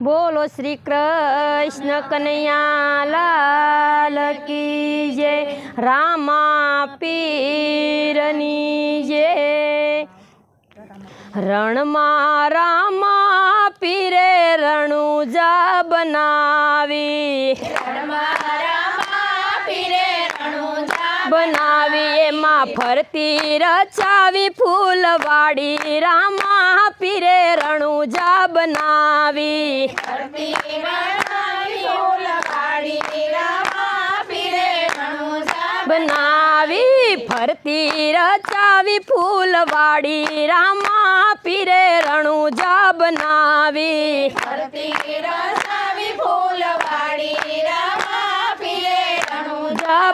બોલો શ્રી કૃષ્ણ કનૈયાલાલ કી જય રામા પીરની જય. રણમાં રામા પીરે રણુજા બનાવી. બનાવી એમાં ફરતી રચાવી ફૂલવાડી રામા પીરે રણુજા બનાવી. બનાવી. ફરતી રચાવી ફૂલવાડી રામા પીરે રણુજા બનાવી. જા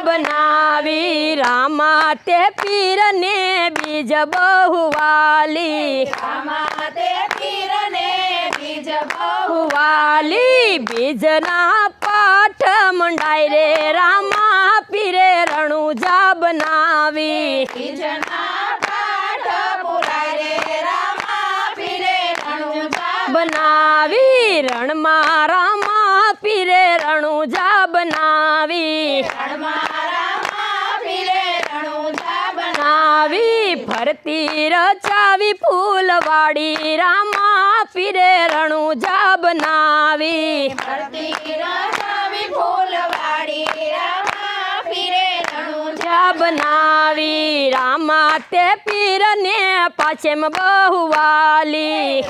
બનાવી રામા તે પીરને બીજ બહુવાલી. વાલી બીજના પાઠ મંડાય રે રામા પીરે રણુજા બનાવી બનાવી રણમાં રામા પીરે રણુજા બનાવી બનાવી ફરતી રચાવી ફૂલવાડી રામા ફિરે રણુજા બનાવી જા બનાવી રામા તે પીરને પાછેમ બહુવાલી.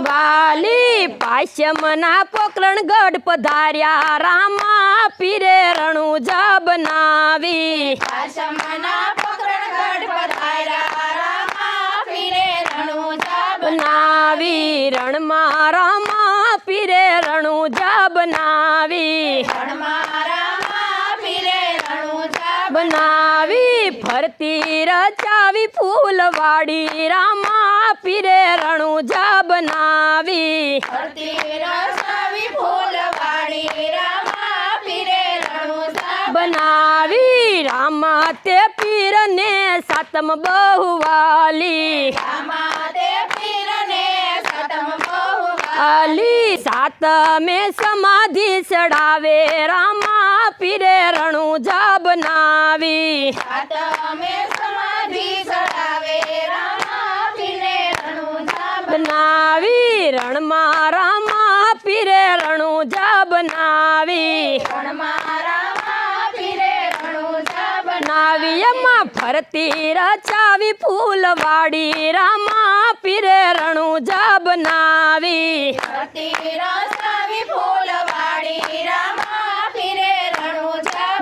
વાલી પાશ્યમના પોકરણ ગઢ પધાર્યા રામા પીરે રણુજા બનાવી બનાવી રણમાં રામા પીરે રણુજા બનાવી બનાવી ફરતી રચાવી ફૂલવાડી રામા પીરે રણુજા બનાવી બનાવી રામા તે પીરને સાતમ બહુવાલી. અલી સાતમે સમાધિ ચડાવે. રામા પીરે રણુજા બનાવી બનાવી બનાવી. બનાવી. એમાં ફરતી રચાવી ફૂલવાડી રામા પીરે રણુજા બનાવી.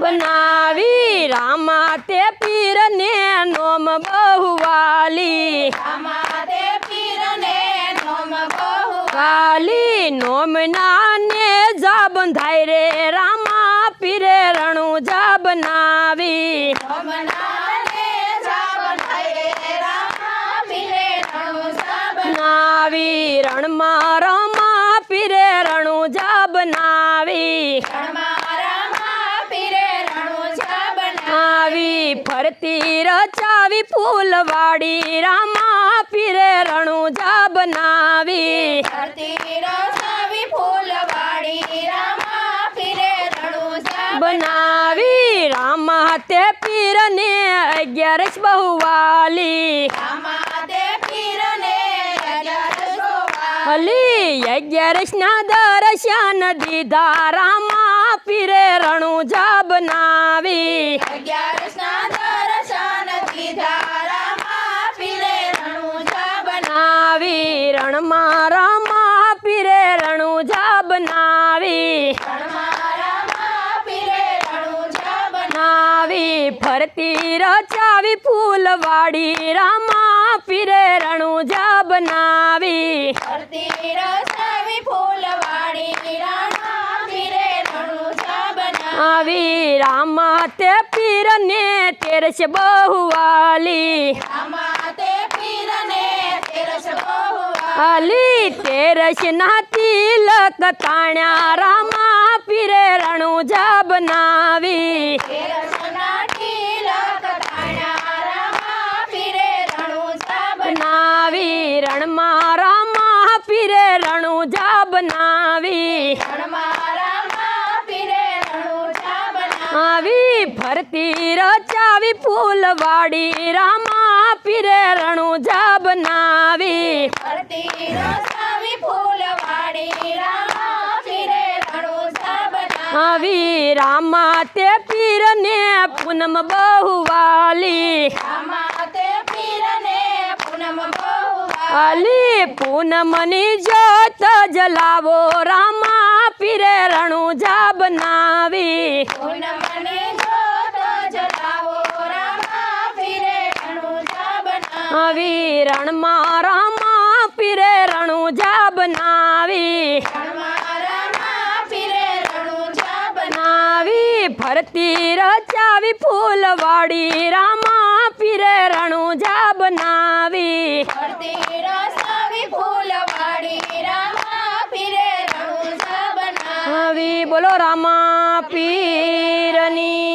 બનાવી. રામા તે પીરને નોમ બહુવાલી. વાલી નોમના ને બંધાય રે, રામા પીરે રણુજા નાવી. બનાવી રણમાં રમા પીરે રણુજા નાવી. આવી ફરતી રચાવી ફૂલવાડી, રામા પીરે રણુજા બનાવી બનાવી. રામા તે પીરને અગિયારસ બહુવાલી. અલી અગિયારસ ના દર્શન દીધા. રામા પીરે રણુજા બનાવી બનાવી રણમાં બનાવી ફરતી રચાવી ફૂલવાડી રામા પીરે રણુજા બનાવી રામા તે પીરને તેરસ બહુવાલી અલી તેરસ ના તિલક તાણ્યા રામા પીરે રણુજા બનાવી રણમાં રામ પીરે રણુજા બનાવી આવી ફરતી રચાવી ફૂલવાડી રામા પીરે રણુજા બનાવી આવી રામા તે પીરને પૂનમ બહુવાલી. અલી પૂનમની જ્યોત જલાવો રામા પીરે રણુજા બનાવી આવી રણમાં રામા પીરે રણુજા બનાવી બનાવી ફરતી રચાવી ફૂલવાડી રામા પીરે ફરતી રસવી ફૂલવાડી રામા પીરે રણુજા બનાવી. બોલો રામા પીરની